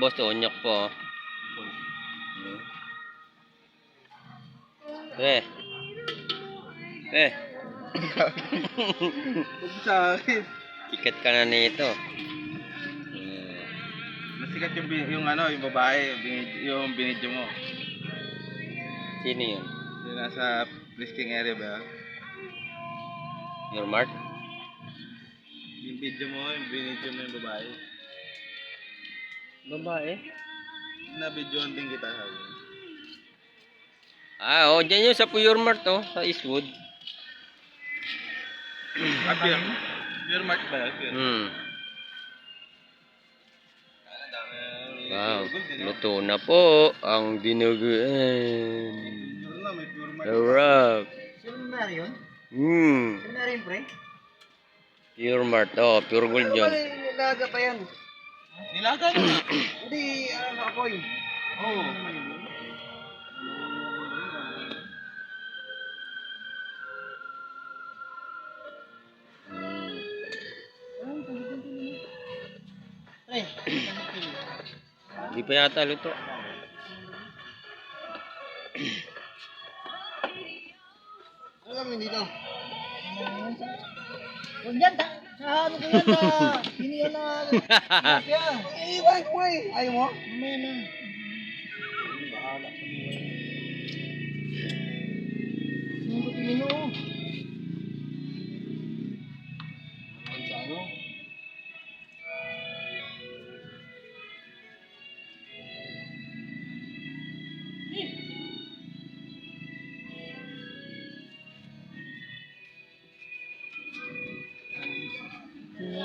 Boss, onyok po. Eh. Eh, Huwag sa akin. ka na nito. Masikat yung, bin- yung ano, yung babae, yung, binid- yung binidyo mo. Sino yun? Yung nasa listing area ba? Your Mart? Yung video mo, yung binidyo mo yung babae. Babae? Na-videoan din kita. sabi. Ah, oh, dyan yun sa Puyor Mart, oh, sa Eastwood. Ah, beer. Beer mark ba yun? Beer. Hmm. Wow, luto na po ang dinuguan. Pure. Sarap. Sino na yun? Hmm. Pure Mart, oh, pure gold yun. nilaga pa yan? Nilaga na. Hindi, ano, nakapoy. Oo. Oh. Hindi pa yata luto. ano kami dito? Huwag yan, ta- sa ano ko yan hiniyan na, yan. Iwan ko eh. Ayaw mo? Mamaya na. Ano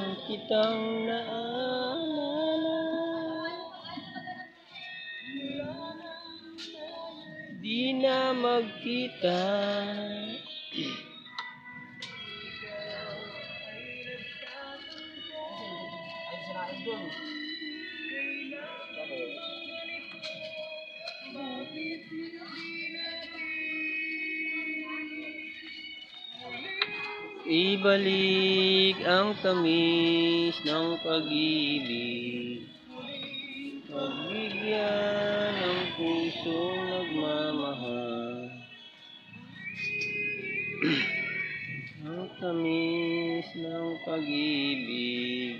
Nang kitang naalala. Di na magkita Ibalik ang tamis ng pag-ibig. Pagbigyan ng pusong nagmamahal. ang tamis ng pag-ibig.